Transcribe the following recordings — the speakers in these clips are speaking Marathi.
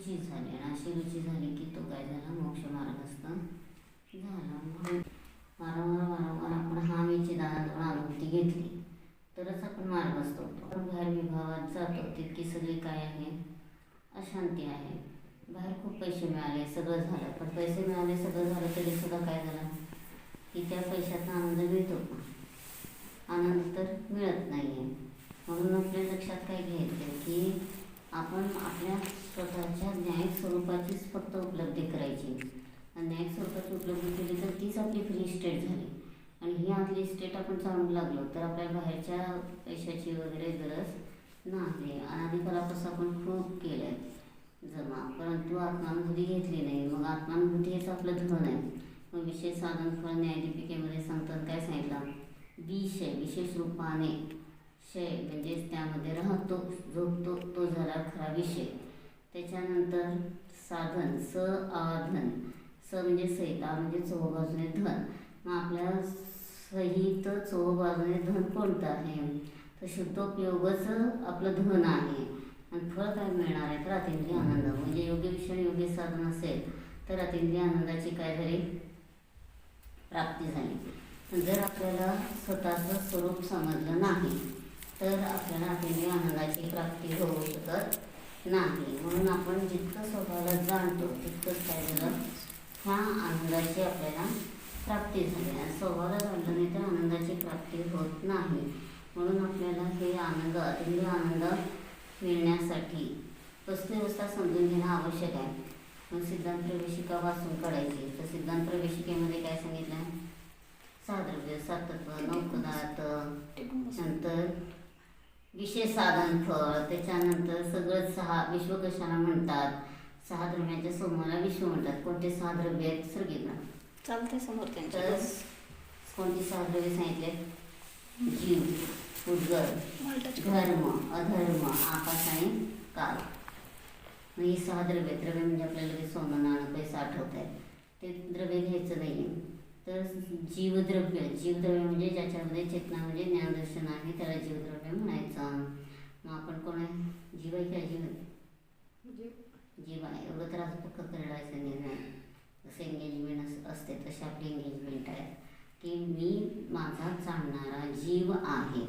रुची झाली आणि अशी रुची झाली की तो काय झाला? मोक्ष मार्गस्थ झाला. म्हणून वारंवार वारंवार आपण हा वेची दानाजवळ अनुभूती घेतली. तरच आपण मार्गस्थ होतो. आपण बाहेर विभागात जातो तितकी सगळी काय आहे? अशांती आहे. बाहेर खूप पैसे मिळाले सगळं झालं. पण पैसे मिळाले सगळं झालं तरी सुद्धा काय झालं? की त्या पैशाचा आनंद मिळतो आनंद तर मिळत नाही आहे म्हणून आपल्या लक्षात काय घ्यायचं की आपण आपल्या स्वतःच्या न्यायिक स्वरूपाचीच फक्त उपलब्धी करायची. न्यायिक स्वरूपाची उपलब्धी केली तर तीच आपली फ्री स्टेट झाली. आणि ही आपली स्टेट आपण चालू लागलो तर आपल्या बाहेरच्या पैशाची वगैरे गरज नाही. अनादिकालापासून आपण खूप केलं आहे जमा. परंतु आत्मानुभूती घेतली नाही. मग आत्मानुभूती हेच आपलं धन आहे. मग विशेष साधन फळ न्यायदीपिकेमध्ये सांगतात काय सांगितलं? विषय. विशेष रूपाने. क्षय म्हणजेच त्यामध्ये राहतो झोपतो तो झाला खरा विषय. त्याच्यानंतर साधन स आधन स म्हणजे सहित म्हणजे चौबाजूने धन. मग आपल्या सहित चौबाजूने धन कोणतं आहे? तर शुद्धोपयोगच आपलं धन आहे. आणि फळ काय मिळणार आहे? तर अतिंद्रिय आनंद. म्हणजे योग्य विषय योग्य साधन असेल तर अतिंद्रिय आनंदाची काय झाली? प्राप्ती झाली. जर आपल्याला स्वतःचं स्वरूप समजलं नाही तर आपल्याला अतिंद्रिय आनंदाची प्राप्ती होऊ शकत नाही. म्हणून आपण जितकं स्वतःला जाणतो तितकंच काय झालं? ह्या आनंदाची आपल्याला प्राप्ती झाली. आणि स्वभावाला जाणलं नाही तर आनंदाची प्राप्ती होत नाही. म्हणून आपल्याला हे आनंद अतिंद्रिय आनंद मिळण्यासाठी वस्तुव्यवस्था समजून घेणं आवश्यक आहे. मग सिद्धांत प्रवेशिका वाचून काढायची. तर सिद्धांत प्रवेशिकेमध्ये काय सांगितलं? साद्रव्य सातत्व नौकदात नंतर विशेष साधन फळ त्याच्यानंतर सगळं सहा विश्व कशाला म्हणतात. सहा द्रव्यांच्या समूहाला विश्व म्हणतात. कोणते सहा द्रव्य आहेत? सर्गीकरण. चालते समोर त्यांच्या कोणती सहा द्रव्य सांगितले? जीव उद्गल घर धर्म अधर्म आकाश आणि काल. ही सहा द्रव्य द्रव्य म्हणजे आपल्याला सोनं नाणं पैसा आठवत आहे ते द्रव्य घ्यायचं नाही तर जीवद्रव्य जीवद्रव्य म्हणजे ज्याच्यामध्ये चेतना म्हणजे ज्ञानदर्शन आहे त्याला जीवद्रव्य म्हणायचं. मग आपण कोण आहे? जीव आहे का जीव? जीव. आहे. एवढं तर आज पक्क करायचं निर्णय. जसं एंगेजमेंट अस असते तशी आपली एंगेजमेंट आहे. की मी माझा जाणणारा जीव आहे.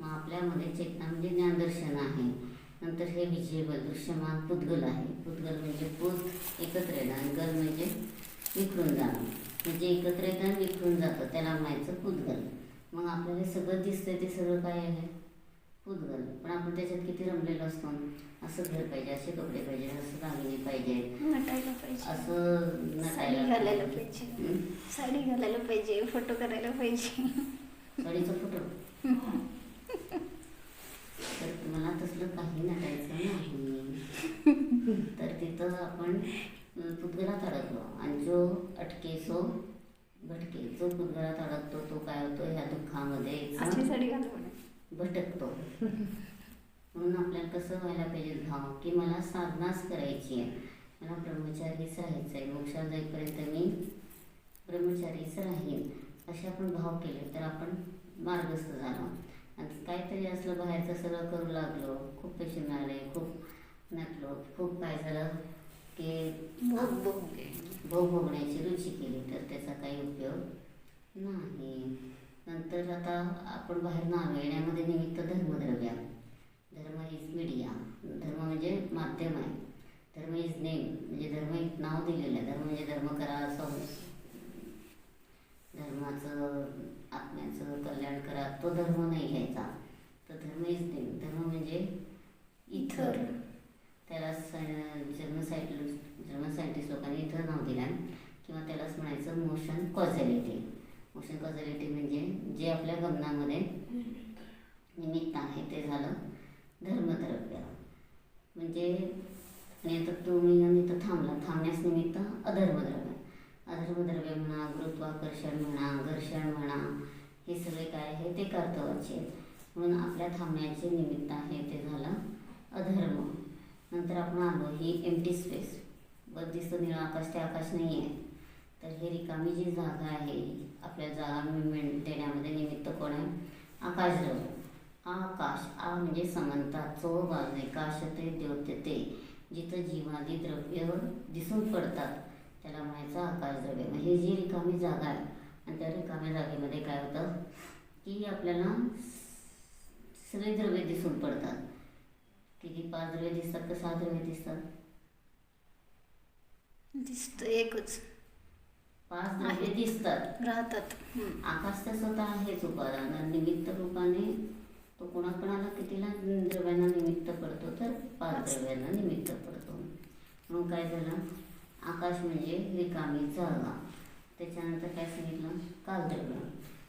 मग आपल्यामध्ये चेतना म्हणजे ज्ञानदर्शन आहे. नंतर हे विजेबल दृश्यमान पुद्गल आहे. पुद्गल म्हणजे पुत एकत्र येणं आणि गल म्हणजे विखरून जाणं. म्हणजे एकत्र येतं आणि विखरून जातं त्याला म्हणायचं पुद्गल. मग आपल्याला सगळं दिसतंय ते सगळं काय आहे? पुद्गल. पण आपण त्याच्यात किती रमलेलो असतो? असं घर पाहिजे असे कपडे पाहिजे असं दागिने पाहिजे. असं नटायला घालायला पाहिजे? साडी घालायला पाहिजे फोटो करायला पाहिजे. साडीचा फोटो? तर मला तसलं काही नटायचं नाही. तर तिथं आपण अं, पुद्गलात अडकलो आणि जो अटके सो भटके जो पुद्गलात अडकतो तो काय होतो ह्या दुःखामध्ये. भटकतो. म्हणून आपल्याला कसं व्हायला पाहिजे भाव? की मला साधनाच करायची आहे. मला ब्रह्मचारीच राहायचं आहे. मोक्षात जाईपर्यंत मी ब्रह्मचारीच राहीन. असे आपण भाव केले तर आपण मार्गस्थ झालो. आणि काहीतरी असलं बाहेरचं सगळं करू लागलो. खूप पैसे मिळाले खूप नटलो खूप काय झालं? की भोग. भोग भोगण्याची रुची केली तर त्याचा काही उपयोग नाही. नंतर आता आपण बाहेर नाव येण्यामध्ये निमित्त धर्मद्रव्य. धर्म इज मीडिया धर्म म्हणजे माध्यम आहे. धर्म इज नेम. म्हणजे धर्म एक नाव दिलेलं आहे. धर्म म्हणजे धर्म करा सं धर्माचं आत्म्याचं कल्याण करा. तो धर्म नाही घ्यायचा. तर धर्म इज नेम. धर्म म्हणजे इथर त्याला जर्मन सायट जर्मन सायंटिस्ट लोकांनी इथं नाव दिलं किंवा त्यालाच म्हणायचं मोशन कॉझॅलिटी मोशन कॉझॅलिटी म्हणजे जे आपल्या गमनामध्ये निमित्त आहे ते झालं धर्मद्रव्य. म्हणजे आणि आता तुम्ही इथं थांबला थांबण्यास निमित्त अधर्मद्रव्य. अधर्मद्रव्य म्हणा गुरुत्वाकर्षण म्हणा घर्षण म्हणा हे सगळे काय आहे ते कर्तव्याचे. म्हणून आपल्या थांबण्याचे निमित्त आहे ते झालं अधर्म. नंतर आपण आलो ही एम्प्टी स्पेस बंदिस्त निळं आकाश ते आकाश नाही आहे तर ही रिकामी जी जागा आहे आपल्या जागा मिळवून देण्यामध्ये निमित्त कोण आहे? आकाश द्रव्य आकाश आ म्हणजे समंता चो बाजू काश ते देवते ते? जिथं जीवादी द्रव्य दिसून पडतात. त्याला म्हणायचं आकाश द्रव्य. मग ही जी रिकामी जागा आहे आणि त्या रिकाम्या जागेमध्ये काय होतं? की आपल्याला सगळे द्रव्य दिसून पडतात. किती पाच दिसतात का सहा दिसतात? दिसत एकच. पाच आहे. दिसतात. राहतात. आकाश तर स्वतः आहेच उपादान निमित्त रूपाने तो कोणाकोणाला कितीला द्रव्यांना निमित्त पडतो तर पाच. द्रव्यांना निमित्त पडतो मग काय झालं? आकाश म्हणजे रिकामी जागा. त्याच्यानंतर काय सांगितलं? कालद्रव्य.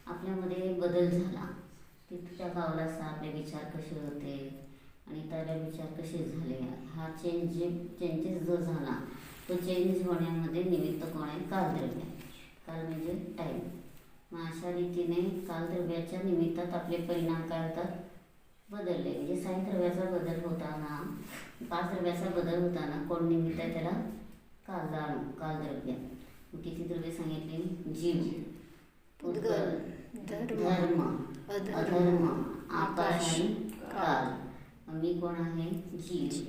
आपल्यामध्ये बदल झाला. तिथं त्या गावाला असा आपले विचार कसे होते? आणि त्याला विचार कसे झाले? हा चेंज चेंजेस जो झाला तो चेंज होण्यामध्ये निमित्त कोण आहे? कालद्रव्य. काल म्हणजे टाईम मग अशा रीतीने कालद्रव्याच्या निमित्तात आपले परिणाम काय होतात? बदलले. म्हणजे साई द्रव्याचा बदल होताना पाच द्रव्याचा बदल होताना कोण निमित्त आहे त्याला? कालदान कालद्रव्य. किती द्रव्य सांगितले? जीव. उद्गल धर्म. धर्म. अधर्म. आकाश. काल. मी कोण आहे? जीव.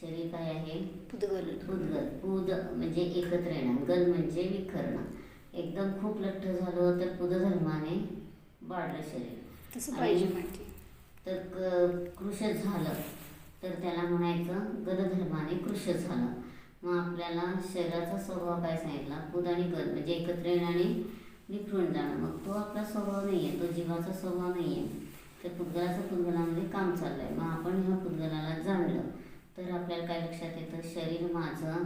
शरीर काय आहे? पुद्गल उद्गल. पुद म्हणजे एकत्र येणं. गल म्हणजे विखरणं. एकदम खूप लठ्ठ झालं तर पुदधर्माने वाढलं शरीर. तसं पाहिजे तर क कृश झालं तर त्याला म्हणायचं गलधर्माने कृश झालं. मग आपल्याला शरीराचा स्वभाव काय सांगितला? पुद आणि गल म्हणजे एकत्र येणं आणि विखरून जाणं. मग तो आपला स्वभाव नाही आहे तो जीवाचा स्वभाव नाही आहे तर पुद्गलाचं पुद्गलामध्ये काम चाललं आहे मग आपण ह्या पुद्गलाला जाणलं. तर आपल्याला काय लक्षात येतं? शरीर माझं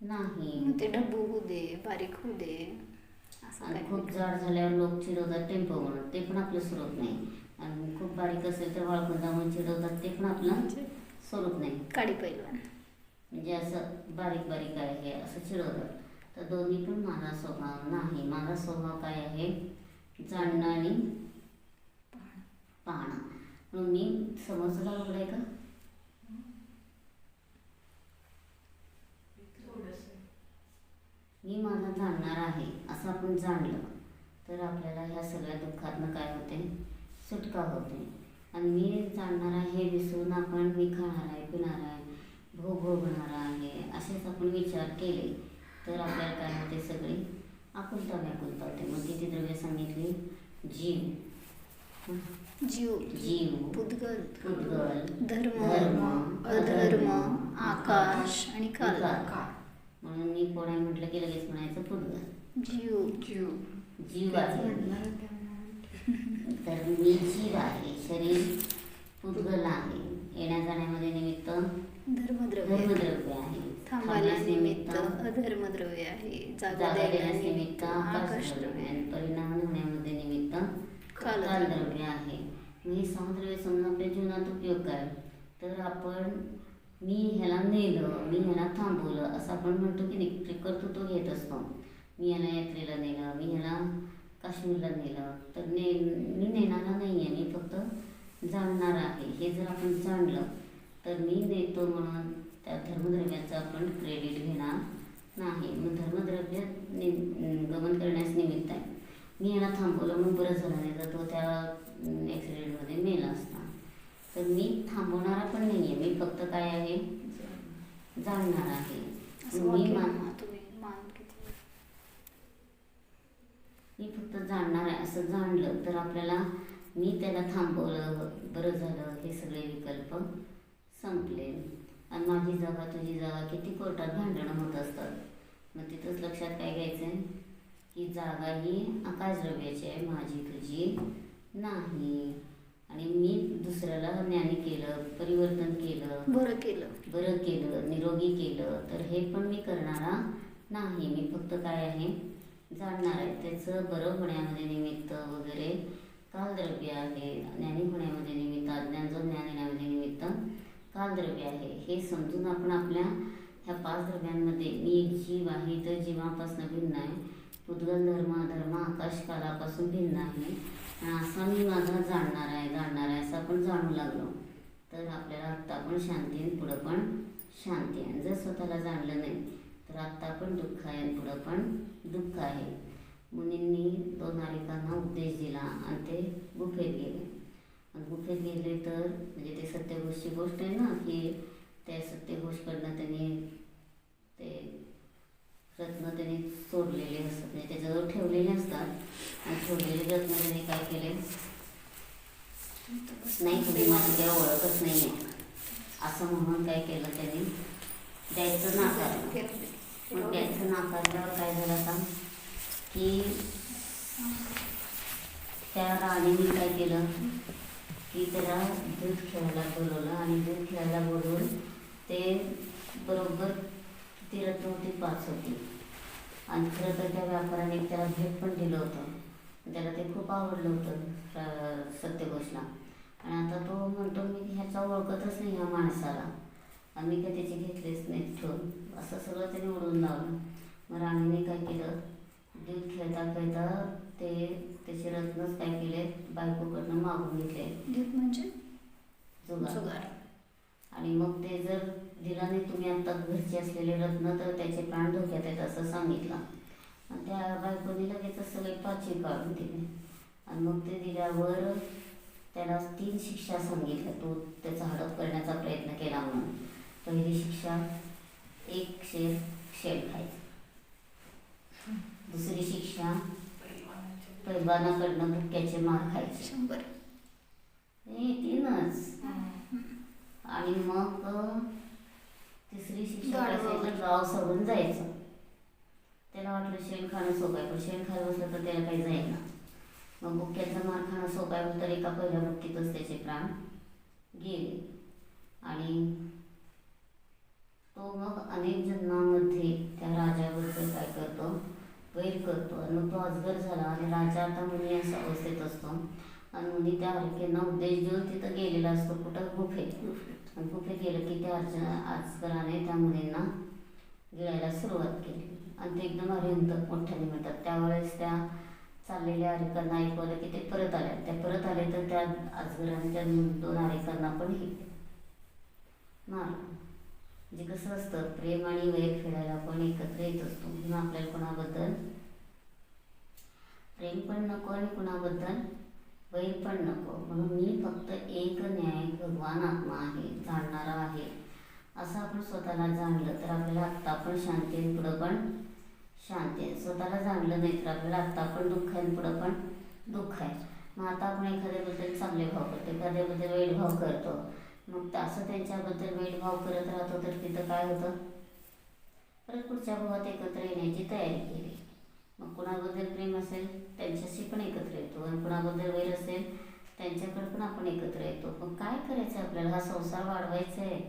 नाही. ते डब्बू होऊ दे बारीक होऊ दे. असं आणि खूप जाड झाल्यावर लोक चिडवतात टेम्पो म्हणून. ते पण आपलं स्वरूप नाही. आणि खूप बारीक असेल तर वाळकून जाऊन चिडवतात ते पण आपलं म्हणजे? स्वरूप नाही. काडी पैलवान. म्हणजे असं बारीक बारीक आहे असं चिडवतात. तर दोन्ही पण माझा स्वभाव नाही. माझा स्वभाव काय आहे? जाणणं आणि पाहणं म्हणून मी समोरचा बरोबर आहे का मी माझा जाणणार आहे असं आपण जाणलं तर आपल्याला ह्या सगळ्या दुःखातनं काय होते सुटका होते आणि मी जाणणार आहे हे विसरून आपण मी खाणार आहे पिणार आहे भोग भोगणार आहे असेच आपण विचार केले तर आपल्याला काय होते सगळी आकुलता व्याकुलता होते मग किती द्रव्य सांगितली जीव जीव जीव पुद्गल उद्गल धर्म धर्म, अधर्म आकाश आणि काल. म्हणून मी कोण आहे म्हटलं की लगेच म्हणायचं पुद्गल. जीव. जीव. जीव आहे. तर मी जीव आहे. शरीर पुद्गल आहे. येण्या जाण्यामध्ये निमित्त धर्मद्रव्य. धर्मद्रव्य आहे. थांबण्यास निमित्त अधर्मद्रव्य आहे. जागा देण्यास निमित्त निमित्त आकाश आकाश द्रव्य. आणि परिणाम होण्यामध्ये निमित्त कालद्रव्य. कालद्रव्य आहे. मी ही समजा आपल्या जीवनात उपयोग काय तर आपण मी ह्याला नेलं मी ह्याला थांबवलं असं आपण म्हणतो की नाही करतो कर्तृत्व घेत असतो. मी ह्याला यात्रेला नेलं मी ह्याला काश्मीरला नेलं. तर ने मी नेणारा नाही आहे मी फक्त जाणणार आहे. हे जर आपण जाणलं तर मी नेतो म्हणून त्या धर्मद्रव्याचं आपण क्रेडिट घेणार नाही. मग धर्मद्रव्य नि गमन करण्यास निमित्त आहे. मी याला थांबवलं म्हणून बरं झालं नाही तर तो त्या ॲक्सिडेंटमध्ये मेला असता. तर मी थांबवणारा पण नाही आहे मी फक्त काय आहे जाणणार आहे. मी मान मी फक्त जाणणार आहे असं जाणलं तर आपल्याला मी त्याला थांबवलं बरं झालं हे सगळे विकल्प संपले. आणि माझी जागा तुझी जागा किती कोर्टात भांडणं होत असतात? मग तिथंच लक्षात काय घ्यायचं आहे की जागा ही आकाशद्रव्याची आहे माझी तुझी नाही. आणि मी दुसऱ्याला ज्ञानी केलं परिवर्तन केलं बरं केलं. बरं केलं निरोगी केलं तर हे पण मी करणारा नाही. मी फक्त काय आहे जाणणार आहे. त्याचं बरं होण्यामध्ये निमित्त वगैरे कालद्रव्य आहे. ज्ञानी होण्यामध्ये निमित्त अज्ञान जो ज्ञान येण्यामध्ये निमित्त कालद्रव्य आहे. हे समजून आपण आपल्या ह्या पाच द्रव्यांमध्ये मी एक जीव आहे तर जीवापासून भिन्न आहे. पुद्गल धर्म धर्म आकाश कालापासून भिन्न आहे. असा मी माझा जाणणार आहे जाणणार आहे असं आपण जाणू लागलो. तर आपल्याला आत्ता पण शांती आणि पुढं पण शांती आहे. जर स्वतःला जाणलं नाही तर आत्ता पण दुःख आहे आणि पुढं पण दुःख आहे. मुनींनी दोन नारिकांना उपदेश दिला आणि ते गुफेत गेले. आणि गुफेत गेले तर म्हणजे ते सत्यघोषची गोष्ट आहे ना की त्या सत्य त्यांनी ते रत्न त्यांनी सोडलेले असतात म्हणजे त्याच्याजवळ ठेवलेले असतात आणि ठेवलेले रत्न त्यांनी काय केले नाही तुम्ही माझी तेव्हा ओळखच नाही आहे असं म्हणून काय केलं त्यांनी? द्यायचं नाकारलं मग द्यायचं नाकारल्यावर काय झालं आता? की त्या राणीने काय केलं? की त्याला दूध खेळायला बोलवलं आणि दूध खेळायला बोलवून ते बरोबर रत्न होती पाच होती. आणि खरं तर त्या व्यापाऱ्याने त्याला भेट पण दिलं होतं. त्याला ते खूप आवडलं होतं सत्यघोषला. आणि आता तो म्हणतो मी ह्याचा ओळखतच नाही ह्या माणसाला. आम्ही काय त्याचे घेतलेच नाही ठेवून असं सगळं त्याने उडवून लावलं. मग राणीने काय केलं? दूध खेळता खेळता ते त्याचे रत्नच काय केले? बायकोकडनं मागून घेतले. दूध म्हणजे? जुगार. जुगार. आणि मग ते जर दिला नाही तुम्ही आत्ता घरचे असलेले रत्न तर त्याचे प्राण धोक्यात आहेत असं सांगितलं. आणि त्या बायकोने लगेच सगळे पाचवी काढून दिले आणि मग ते दिल्यावर त्याला तीन शिक्षा सांगितल्या. तो त्याचा हडप करण्याचा प्रयत्न केला म्हणून. पहिली शिक्षा एक शेर शेण खायचं. दुसरी शिक्षा पैलवानाकडनं बुक्क्याचे मार खायचे. शंभर. हे तीनच. आणि मग तिसरी शिक्षा गाव सोडून जायचं. त्याला वाटलं शेण खाणं सोपं आहे पण शेण खायला बसलं तर त्याला काही जाईना मग बुक्क्याचा मार खाणं सोपं आहे तर एका पहिल्या बुक्कीतच त्याचे प्राण गेले. आणि तो मग अनेक जन्मामध्ये त्या राजाबद्दल काय करतो? वैर करतो. आणि मग तो अजगर झाला आणि राजा आता मुनी असा अवस्थेत असतो. आणि मुनी त्या हलकेंना उपदेश देऊन तिथं गेलेला असतो कुठं? गुफेत. आणि गुफेत गेलं की त्या अर्ज अजगराने त्या मुलींना गिळायला सुरुवात केली. आणि ते एकदम अरिहंत मोठ्याने मिळतात त्यावेळेस त्या चाललेल्या आरिकांना ऐकवलं की ते परत आल्या. त्या परत आले तर त्या आजगरांच्या दोन आरिकांना पण हे मार म्हणजे कसं असतं प्रेम आणि वय खेळायला आपण एकत्र येत असतो. म्हणून आपल्याला कोणाबद्दल प्रेम पण नको आणि कुणाबद्दल वैर पण नको. म्हणून मी फक्त एक न्याय भगवान आत्मा आहे जाणणारा आहे. असं आपण स्वतःला जाणलं तर आपल्याला आत्ता पण शांती पुढं पण शांती आहे. स्वतःला चांगलं नाही तर आपल्याला आत्ता पण दुःख आहे पुढं पण दुःख आहे. मग आता आपण एखाद्याबद्दल चांगले भाव करतो एखाद्याबद्दल वाईट भाव करतो. मग असं त्यांच्याबद्दल वाईट भाव करत राहतो तर तिथं काय होतं? परत पुढच्या भावात एकत्र येण्याची तयारी केली. मग कुणाबद्दल प्रेम असेल त्यांच्याशी पण एकत्र येतो. आणि कुणाबद्दल वैर असेल त्यांच्याकडे पण आपण एकत्र येतो. पण काय करायचं आहे आपल्याला? हा संसार वाढवायचा आहे.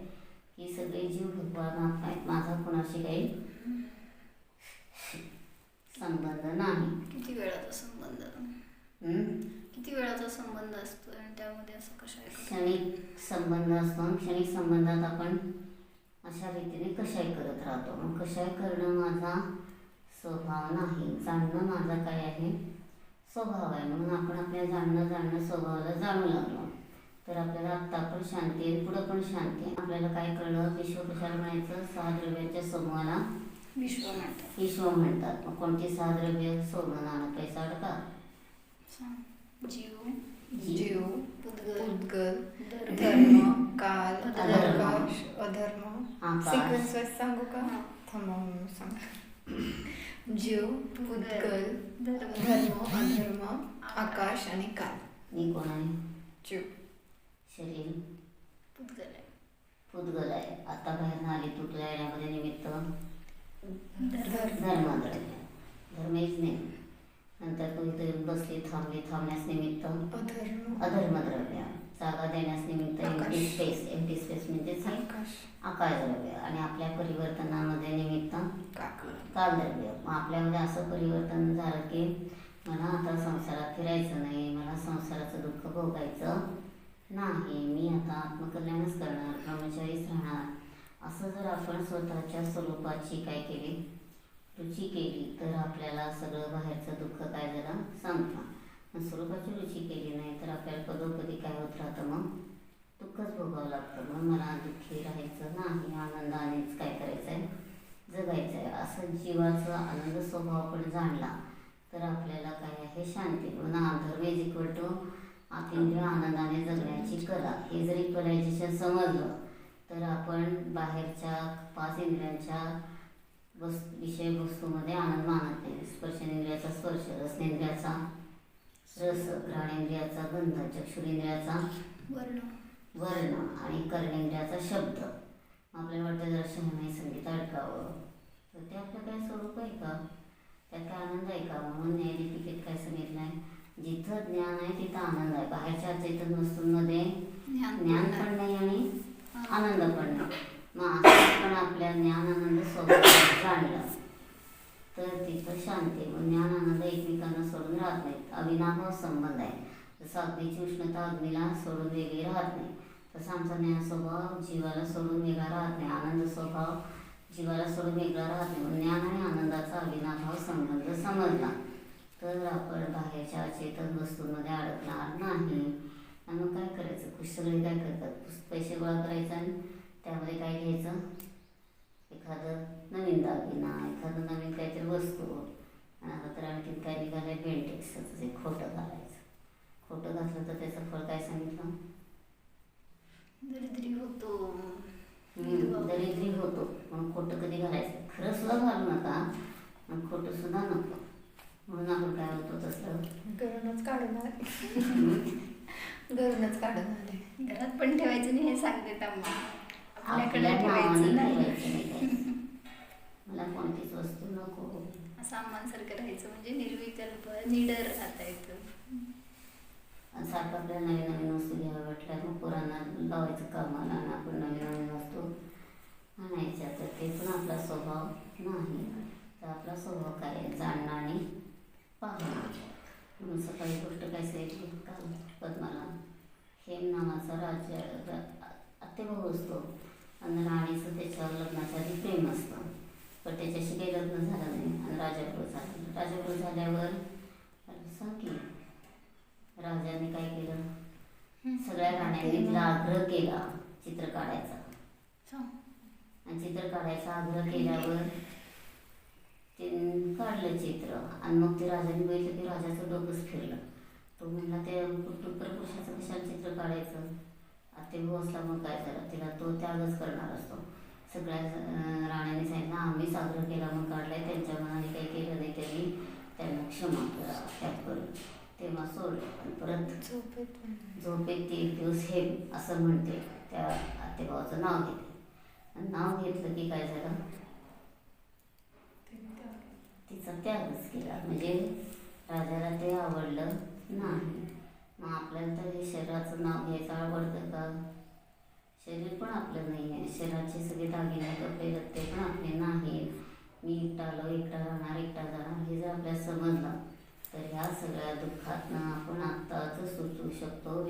की सगळे जीव भगवान आहेत. माझा कुणाशी काही संबंध नाही. किती वेळाचा संबंध? हम्म? किती वेळाचा संबंध असतो आणि त्यामध्ये असं कशा क्षणिक संबंध असतो आणि क्षणिक संबंधात आपण अशा रीतीने कशाही करत राहतो. मग कशाही करणं माझा स्वभाव नाही. जाणणं माझा काय आहे? स्वभाव आहे. म्हणून आपण आपल्या जाणणं जाणणं स्वभावाला जाणू लागलो. तर आपल्याला आत्ता पण शांती आहे पुढं पण शांती आहे. आपल्याला काय कळलं? विश्वप्रचार म्हणायचं सहा द्रव्याच्या समूहाला विश्व म्हणतात. विश्व म्हणतात. मग कोणती सहा द्रव्य सोनं नाणं पैसा अडका सांग. जीव जीव. उद्गल धर्म काल अधर्म. आकाश अधर्म. सिक्वेन्स वाईज सांगू का. थांबा मग सांग. जीव उद्गल धर्म धर्म अधर्म आकाश आणि काल. मी कोण आहे जीव. शरीर. उद्गल आहे. उद्गल आहे. आता बाहेर आली तुटल्या येण्यामध्ये निमित्त. धर्म. धर्मद्रव्य धर्म हेच नाही. नंतर येऊन बसली थांबली थांबण्यास निमित्त अधर्म. अधर्मद्रव्य जागा देण्यास निमित्त आकाश. स्पेस एम्प्टी स्पेस म्हणजेच आकाश. आकाशद्रव्य आणि आपल्या परिवर्तनामध्ये निमित्त काल कालद्रव्य. मग आपल्यामध्ये असं परिवर्तन झालं की मला आता संसारात फिरायचं नाही मला संसाराचं दुःख भोगायचं नाही. मी आता आत्मकल्याणच करणार ब्रह्मचारीच राहणार. असं जर आपण स्वतःच्या स्वरूपाची काय केली रुची केली तर आपल्याला सगळं बाहेरचं दुःख काय झालं? सांगता पण स्वरूपाची रुची केली नाही तर आपल्याला कधोकधी काय होत राहतं मग? दुःखच भोगावं लागतं. मग मला दुःखी राहायचं नाही आनंदानेच काय करायचं आहे जगायचं आहे असं जीवाचा आनंद स्वभाव आपण जाणला तर आपल्याला काय आहे? शांती. म्हणून आंधर्म इज इक्वल टू आतिंद्रिय आनंदाने जगण्याची कला. हे जरी कलायचे समजलं तर आपण बाहेरच्या पाच इंद्रियांच्या वस् विषय वस्तूमध्ये आनंद मानत नाही. स्पर्शेंद्रियाचा स्पर्श रसनेंद्रियाचा रस घ्राणेंद्रियाचा गंध चक्षुरेंद्रियाचा वर्ण. वर्ण आणि कर्णेंद्रियाचा शब्द. आपल्याला वाटतं जरा शहाणाई संगीत अडकावं. तर ते आपलं काय स्वरूप आहे का? त्यात काय आनंद आहे का? म्हणून न्यायदीपिकेत काय सांगितलं आहे? जिथं ज्ञान आहे तिथं आनंद आहे. बाहेरच्या चैतन्य वस्तूंमध्ये ज्ञान पण नाही आणि. आनंद पण मग असं पण आपल्या ज्ञान आनंद स्वभाव जाणलं तर तिथं शांती मग ज्ञान आनंद एकमेकांना सोडून राहत नाहीत. अविनाभाव संबंध आहे जसं अग्नीची उष्णता अग्नीला सोडून वेगळी राहत नाही तसं आमचा ज्ञान स्वभाव जीवाला सोडून वेगळा राहत नाही. आनंद स्वभाव जीवाला सोडून वेगळा राहत नाही. मग ज्ञान आणि आनंदाचा अविनाभाव संबंध समजला. तर आपण बाहेरच्या चेतन वस्तूंमध्ये अडकणार नाही. आणि मग काय करायचं? खुश सगळे काय करतात? पैसे गोळा करायचा आणि त्यामध्ये काय घ्यायचं? एखादं नवीन दागिना एखादं नवीन काहीतरी वस्तू. आणि आता तर आणखीन काय निघालंय बेंटेक्सचं जे खोटं घालायचं. खोटं घातलं तर त्याचं फळ काय सांगितलं? दरिद्री होतो. दरिद्री होतो. म्हणून खोटं कधी घालायचं? खरं सुद्धा घालू नका. खोटं सुद्धा नको. म्हणून आपण काय होतो काढून आले हम्म, घरूनच काढून आले. घरात पण ठेवायचं नाही हे सांगते अम्मा आपल्याकडे आपल्या नावाने ठेवायचं नाही. मला कोणतीच वस्तू नको. असं अम्मांसारखं राहायचं म्हणजे निर्विकल्प निडर राहता येतं. सारखं आपल्याला नवीन नवीन वस्तू घ्याव्या वाटल्या मग पोरांना लावायचं कामाला आणि आपण नवीन नवीन वस्तू आणायच्या. तर ते पण आपला स्वभाव नाही. तर आपला स्वभाव काय? जाणणं आणि पाहणं म्हणून सकाळी गोष्ट काय सांगितली काल पद्माला हेम नावाचा राज्य आत्तेभाऊ असतो. आणि राणीचं त्याच्यावर लग्नाच्या आधी प्रेम असतं. पण त्याच्याशी काही लग्न झालं नाही आणि राजापुर झालं राजापुर झाल्यावर सांग की राजाने काय केलं? सगळ्या राण्यांनी तिला आग्रह केला चित्र काढायचा. आणि चित्र काढायचा आग्रह केल्यावर ते काढलं चित्र आणि मग ते राजाने बघितलं की राजाचं डोकंच फिरलं. तो म्हणला ते टुकर पुरुषाचं कशाला चित्र काढायचं? आता ते बसला मग काय झालं तिला तो त्यागच करणार असतो. सगळ्या राण्याने सांगितलं आम्हीच आग्रह केला मग काढलाय त्यांच्या मनाने काही केलं नाही त्यांनी. त्यांना क्षमा करा त्याग करून तेव्हा सोडलं आणि परत झोपेत झोपेत ती एक दिवस हे असं म्हणते त्या आत्तेभावाचं नाव घेते. आणि नाव घेतलं की काय झालं? तिचा त्यागच केला म्हणजे राजाला ते आवडलं. नाही. मग आपल्याला तर हे शरीराचं नाव घ्यायचं आवडतं का? शरीर पण आपलं नाही आहे. शरीराचे सगळे दागिने कपडे लत्ते पण आपले नाही मी एकटा आलो एकटा राहणार एकटा जाणार हे जर आपल्याला समजलं तर ह्या सगळ्या दुःखातनं आपण आत्ताच सुचू शकतो.